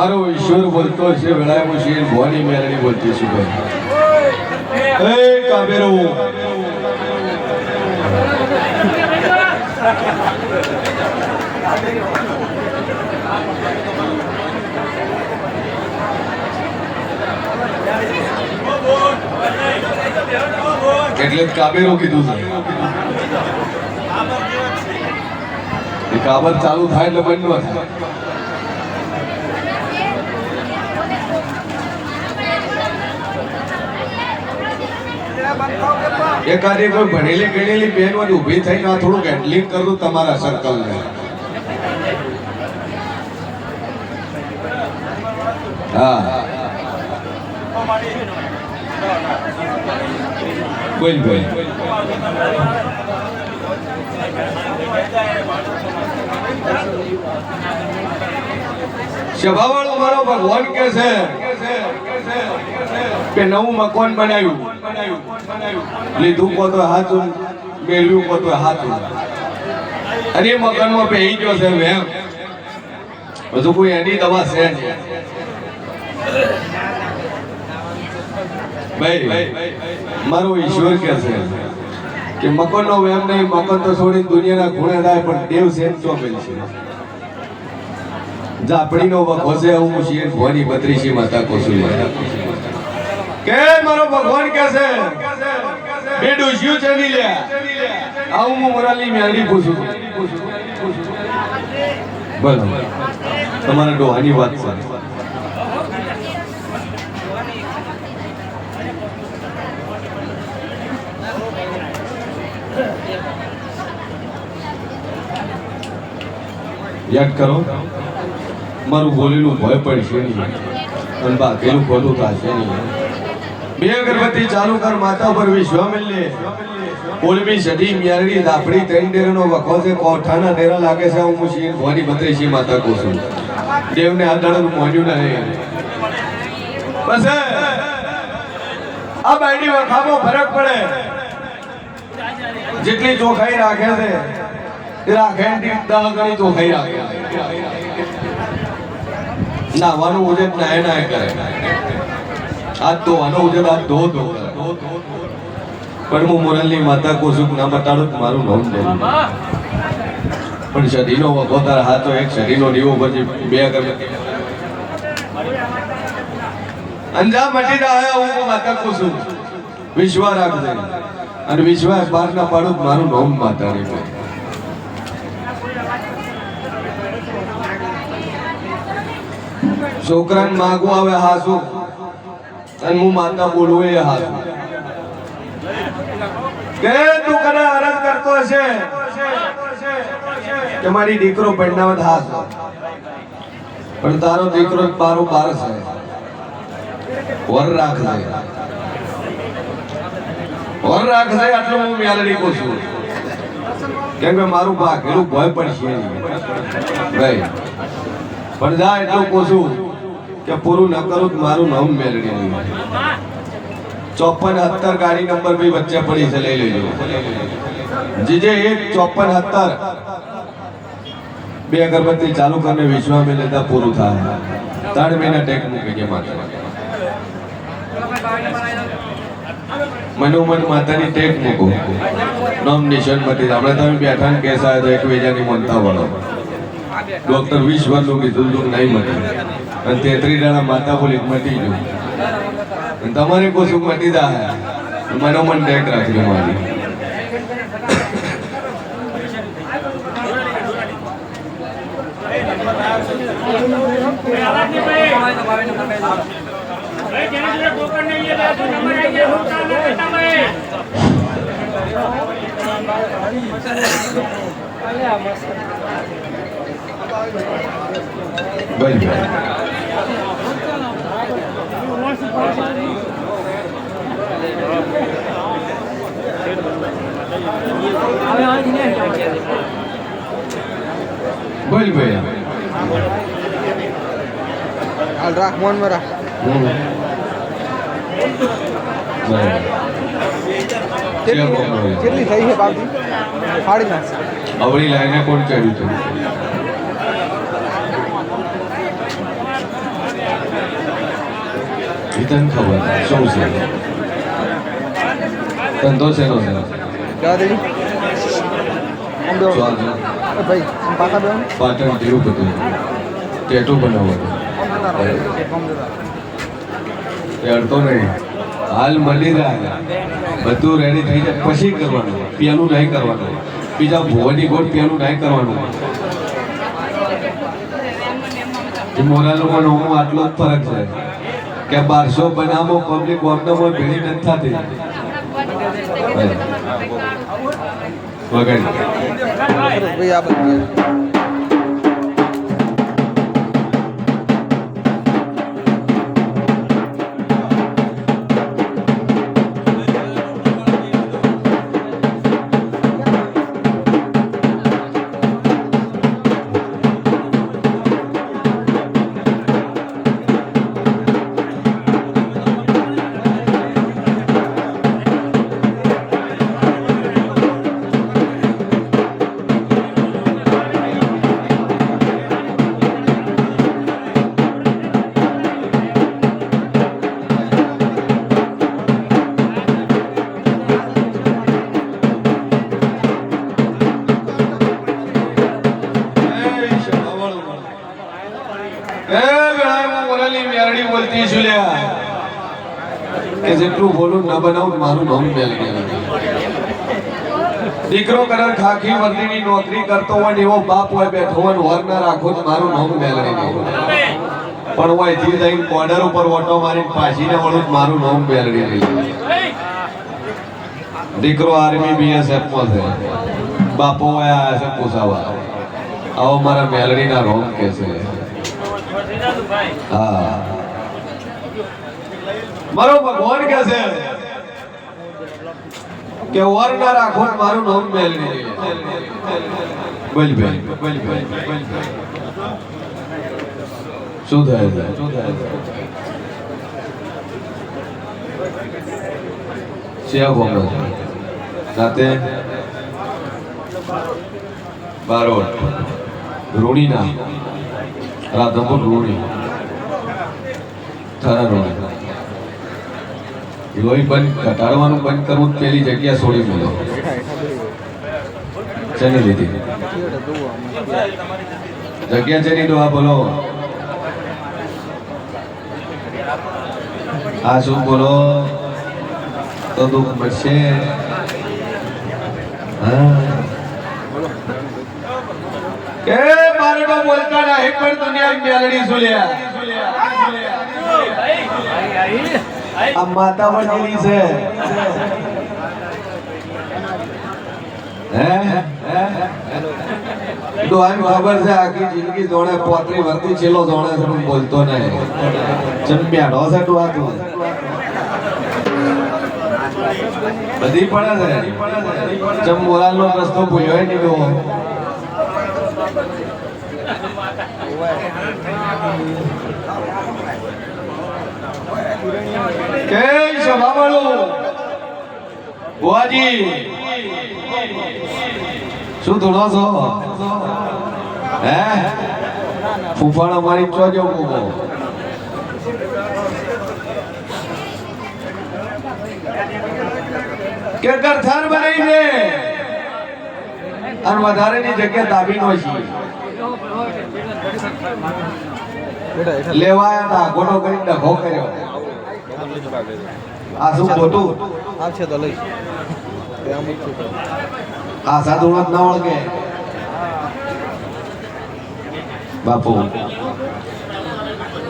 મારો ઈશ્વર બોલતો છે વેળામાં છે ભવાની મેરણી બોલતી છે ભાઈ. એ કાબેરો. એટલે કાબેરો કીધું છે. કાબર ચાલુ થાય એટલે બંધ થાય. એકાદી કોઈ ભણેલી ગણેલી બહેનો ઊભી થઈને આ થોડુંક હેન્ડલિંગ કરું તમારા સર્કલને હા. બોલ બોલ. સભાવાળો મારો ભગવાન કે છે કે નવું મકાન બનાવ્યું. લીધું પોતો હાથું મેળવ્યું પોતો હાથું અરે મકાનમાં બેહી ગયો છે વેમ બધું કોઈ એની દવા છે ભાઈ, મારો ઈશ્વર કે છે કે મકાનનો વેમ નહીં મકાન તો છોડી દુનિયાના ખૂણે થાય, પણ દેવ છે ચોમેલ છે. જાપડીનો વખો છે, હું છીએ ભવાની બત્રીસી માતા કોસુલ કે મારો ભગવાન કે છે બે છે ચડી લે આવું હું મોરાલી મેળી પૂછું બોલો. તમારા ડોહાની વાત છે. યાદ કરો, મારું બોલેલું ભય પડશે નહીં. અને બાકીનું ખોટું થશે નહીં. બે અગરબત્તી ચાલુ કર માતા પર વિશ્વામિલને ઓળમી સદી મ્યારડી દાફડી ત્રણ ડેરનો વખો છે, કોઠાના ડેરા લાગે છે, હું મુશી ભવાની બત્રીસી માતા કોસું દેવને આ દાડાનું મોન્યું નહીં. બસ આ બાયડી વખામાં ફરક પડે. જેટલી ચોખાઈ રાખે છે, એ રાખે દહ ગણી ચોખાઈ રાખે. નાવાનું ઓજે નાય નાય કરે. આ તો ઉજત આ ધો ધો કરે. પણ હું મોરલની માતા કોસુક ના બતાડું તો મારું નામ દે. પણ શરીરનો વખો તારા હાથો એક શરીરનો દીવો પછી બે અગરબત્તી અંજા મટી રહ્યા હું માતા કોસુક વિશ્વા રાખજે. અને વિશ્વાસ બહાર ના પાડું મારું નામ માતા રે છોકરાને માગવું આવે હાસુ અને હું માતા બોલવું એ હાથ કે તું કને અરજ કરતો હશે? કે મારી દીકરો પૈણાવત હાસ પણ તારો દીકરો બારો બાર છે વર રાખજે. વર રાખજે, આટલું હું મેલડી કહું છું. કેમ કે મારું ભાગ, એનું ભય પણ નહીં. ભાઈ. પણ જા, એટલું કહું છું. કે પૂરું ન કરું મારું નામ મેળવી નહીં ચોપન સત્તર ગાડી નંબર બી વચ્ચે પડી છે, લઈ લેજો. જીજે એક ચોપન સત્તર બે અગરબત્તી ચાલુ કરીને વિશ્વા મેં લેતા પૂરું થાય. ત્રણ મહિના ટેક મૂકી ગયા માતા મનોમન માતાની ટેક મૂકો. નોમિનેશન નિશાન મટી આપણે તમે બેઠા ને કેસા તો એકબીજાની મનતા વળો. ડોક્ટર વીસ વર્ષનું કીધું તું નહીં મટી અને તેત્રી દાડા માતા બોલી મટી ગયું અને તમારે કોશું મટી જાય મનોમન ટેક રાખજો મારી બોલ બોલ ભાઈ હાલ રાખ મોનમાં રાખ હમ. બરાબર. કેટલી કેટલી થઈ છે બાપજી ફાડી નાખ અવળી લાઈને કોણ ચડ્યું હતું તને ખબર શું છે ધંધો છે નો છે પાછા બેહો ને. ટેટુ બનાવવાનું અડતો નહીં હાલ મળી રહ્યા બધું રેડી થઈ જાય પછી કરવાનું પેલું નહીં કરવાનું બીજા ભુવાની ગોળ પેલું નહીં કરવાનું એ મોરાલોમાં હું આટલો જ ફરક છે કે બારસો બનાવો પબ્લિક વોર્ડમાં ભેળી નથી થતી. વગાડી એ હું મોરાલી મેરડી બોલતી છું લ્યા. કે જેટલું બોલું ના બનાવું, મારું નામ મેલડી દીકરો કલર ખાખી વર્દીની નોકરી કરતો હોય ને એવો બાપ હોય, બેઠો હોય ને વર ના રાખો મારું નામ મેલડી પણ હું અહીંથી જઈને બોર્ડર ઉપર ઓટો મારીને પાછીને વળું મારું નામ મેલડી નહીં. દીકરો આર્મી, બીએસએફમાં છે. બાપો આયા છે પૂછાવા આવો મારા મેલડીના રોમ કે છે. હા. મારો ભગવાન કે છે કે વર ના રાખો મારું નામ મેલ બોલ બેન બોલ બોલ ભાઈ. શું થાય છે? શું થાય છે? શિયા બોમ્બે. સાથે બારોટ રૂણીના. રાધનપુર રૂણી. થરા લોહી બંધ ઘટાડવાનું બંધ કરવું પેલી જગ્યા છોડી બેહો. શેની લીધી. જગ્યા જેની દો આ બોલો. આ શું બોલો? તો દુઃખ મળશે. કે તો બોલતા નહીં, પણ દુનિયા મેલડી સુલ્યા આ માતા વળગેલી છે. હે? હે ડોહાને ખબર છે આખી જિંદગી જોણે પોતરી વર્તી છેલ્લો જોણે છે બોલતો નહીં. બેઠો છે તું બધી પડે છે. ચમ મોરાલનો રસ્તો ભૂલ્યો નહીં ડોહો કે સભાવાળું બુઆજી શું ધૂણો છો? હે? ફૂફાણ અમારી ચોજો મૂકો કે ગરથાર બનાવી દે અને વધારેની જગ્યા દાબી નો છે. લેવાયા હતા ગોટો કરી ડખો કર્યો. આ શું ખોટું તો લઈશ. તે છે. આ સાધુ ના ઓળખે. બાપુ.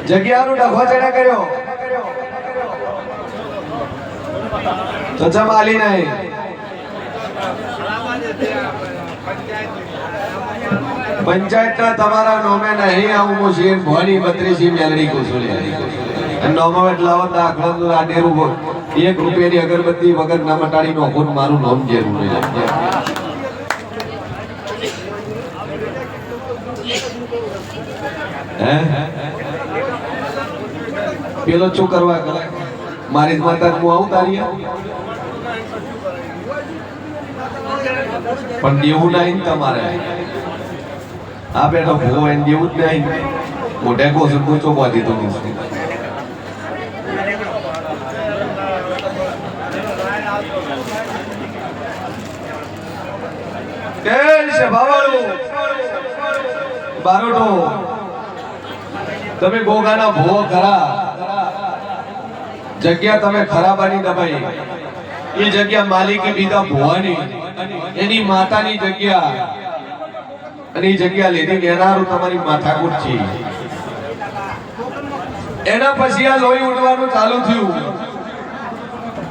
જગ્યાનો ડખો ચડે કર્યો. તો માલી નહીં. પંચાયતના તમારા નોમે નહીં આવું હું શેર ભવાની બત્રીસી મેલડી કુસુલી નોમો એટલે આવો દાખલો તો આ ડેરું બોલ. એક રૂપિયાની અગરબત્તી વગર ના મટાડી ને મારું નામ જેવું નહીં પેલો શું કરવા કરે મારી જ માતા હું આવું તારી પણ દેવું નહીં તમારે. આ બેઠો ભૂવો એને દેવું જ નહીં મોઢે કોશું પૂછો બાંધી તો કે સભાવાળું બારોટો, તમે ગોગાના ભૂવો ખરા. જગ્યા તમે ખરાબાની દબાઈ એ જગ્યા માલિકી બીજા ભોવાની. એની માતાની જગ્યા. અને એ જગ્યા લીધી લેનારું તમારી માથાકૂટ છે. એના પછી આ લોહી ઉડવાનું ચાલુ થયું.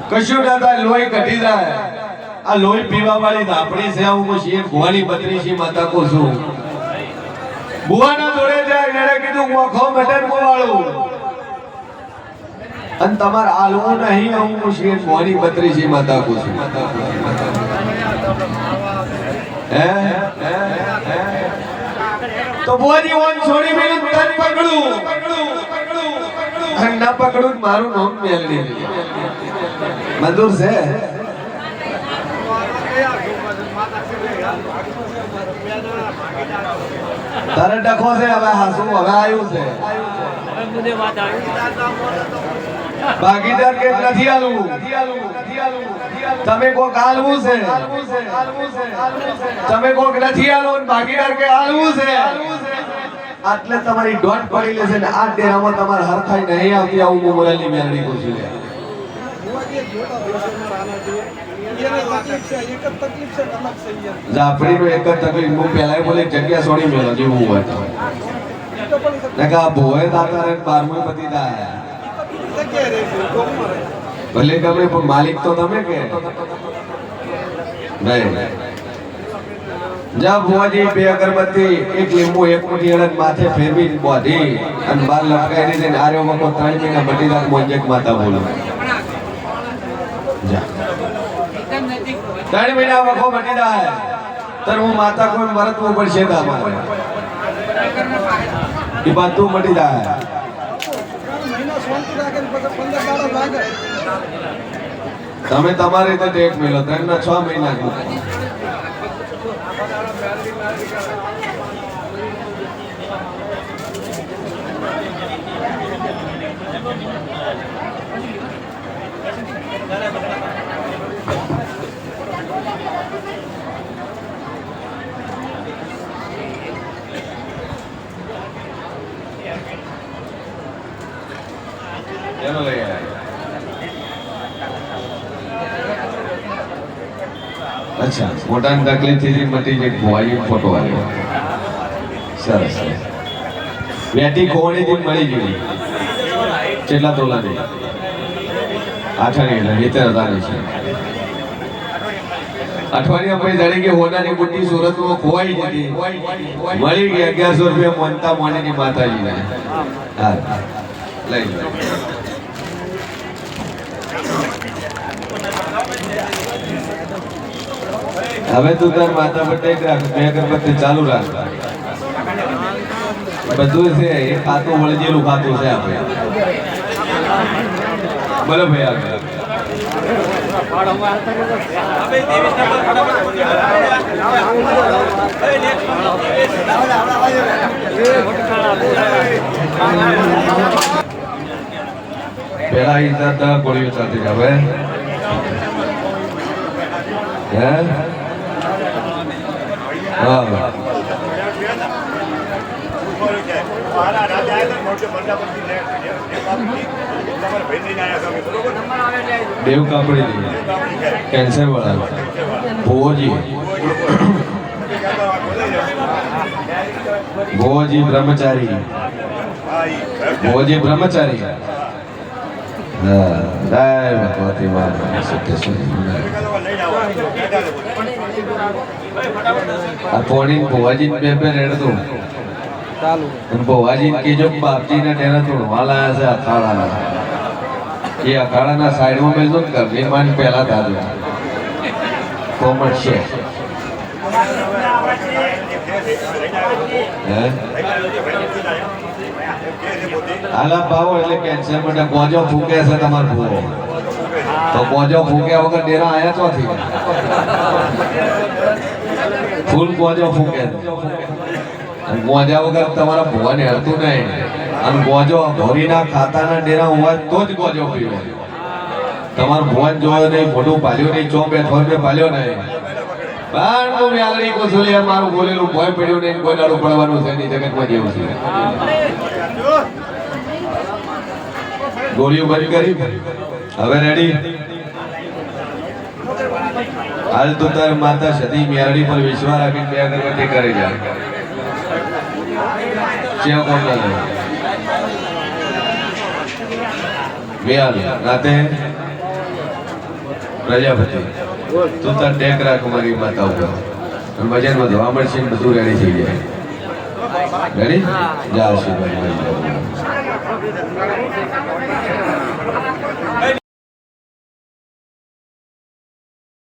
કશું થાય લોહી કઢી જાય. આ લોહી પીવા વાળી ધાપડી છે, હું શેર ભુવાની બત્રી છે માતા કો છું. ભુવાના જોડે જાય એને કીધું મોખો મટન વાળું અને તમારે આલવો નહીં, હું શેર ભુવાની બત્રી છે માતા કો છું. હે? તો ભુવાની ઓન છોડી મેં તન પકડું. અને ના પકડું મારું નામ મેલડી. મંજૂર છે? તારે ડખો છે હવે હાસુ હવે આવ્યું છે. ભાગીદાર કે નથી આલવું? તમે કોક આલવું છે? તમે કોક નથી આલવું ભાગીદાર કે આલવું છે? આટલે તમારી ડોટ પડી લેશે ને આ ડેરામાં તમારે હરખાઈ નહીં આવતી આવું મોરાલની મેળવી કહું છું જાફરીનો એક જ તકલીફ. હું પહેલાય બોલે જગ્યા છોડી મેલો જેવું હોય તો. ને કે આ ભોય દાતા રે બારમું પતિ દાયા ભલે ગમે, પણ માલિક તો તમે કે. નહીં જા ભુવાજી, બે અગરબત્તી, એક લીંબુ, એક મુઠ્ઠી અડદ, માથે ફેરવી બોધી અને બાર લપકાઈ દે આર્યો મકો ત્રણ મહિના બટીદાર મોંજેક માતા બોલો. જા. ત્રણ મહિના વખો બટીદાર તર હું માતા કોઈ મરતવું પડશે તા મારે એ બધું મટી જાય. તમે તમારી રીતે ડેટ મેલો ત્રણ ના છ મહિના એનો લઈ આવ્યા અચ્છા મોટાની તકલીફથી મટી જે ભુવાજી ફોટો આવ્યો સરસ સરસ. બેટી કોણી થી મળી ગઈ. કેટલા તોલાની આઠાણી એટલે હજારની છે. અઠવાડિયા પછી જાણે કે હોનાની મોટી સુરતમાં ખોવાઈ જતી મળી ગઈ અગિયારસો રૂપિયા મોનતા મોનીની માતાજીને. હા. લઈ લો. હવે તું તાર માતા પર ટેક રાખ, બે અગરબત્તી ચાલુ રાખ. બધું છે, એ ખાતું વળગેલું ખાતું છે આપણે બોલો ભાઈ આગળ. પેલા ઈજા ગોળીઓ ચાલતી હવે હા? દેવ કાપડી કેન્સર વાળા ભોજી ભોજી બ્રહ્મચારી ભોજી બ્રહ્મચારી હા જય ભગવતી મા સત્યશ્રી આ પોણી ભોવાજી બે બે રેડતું ચાલુ અને ભોવાજી કીજો બાપજી ને ટેરા તો વાલા છે અખાડાના એ અખાડાના સાઈડમાં મેલતો ને ઘરની માન પહેલા દાદુ કોમટ છે હે આલા પાવો એટલે કેન્સર માટે ગોજો ફૂકે છે તમારો ભૂવો તો ગોજો ફૂક્યા વગર ડેરા આયા ચોથી? ફૂલ ગોજો ફૂકે. અને વગર તમારા ભુવાને હરતું નહીં. અને ગોજો ભોરીના ખાતાના ડેરા હોય તો જ ગોજો પીવો. તમારો ભુવન જોયો નહીં મોટું પાલ્યો નહીં ચો બે થોર પાલ્યો નહીં. પણ હું મારું બોલેલું ભય પડ્યું નહીં, કોઈ પડવાનું છે નહીં, જગતમાં જેવું છે. ગોળીઓ ભરી કરી. હવે રેડી હાલ તો તાર માતા સતી મ્યાલડી પર વિશ્વાસ રાખીને બે અગરબત્તી કરી જા ચેવ કોમ ના લે? મિયાલ નાતે પ્રજાપતિ. તું તાર ટેક રાખ મારી માતા ઉપર. અને મજામાં ધોવા મળશે ને બધું રેડી થઈ જાય. રેડી જા આશીર્વાદ મળી જાય.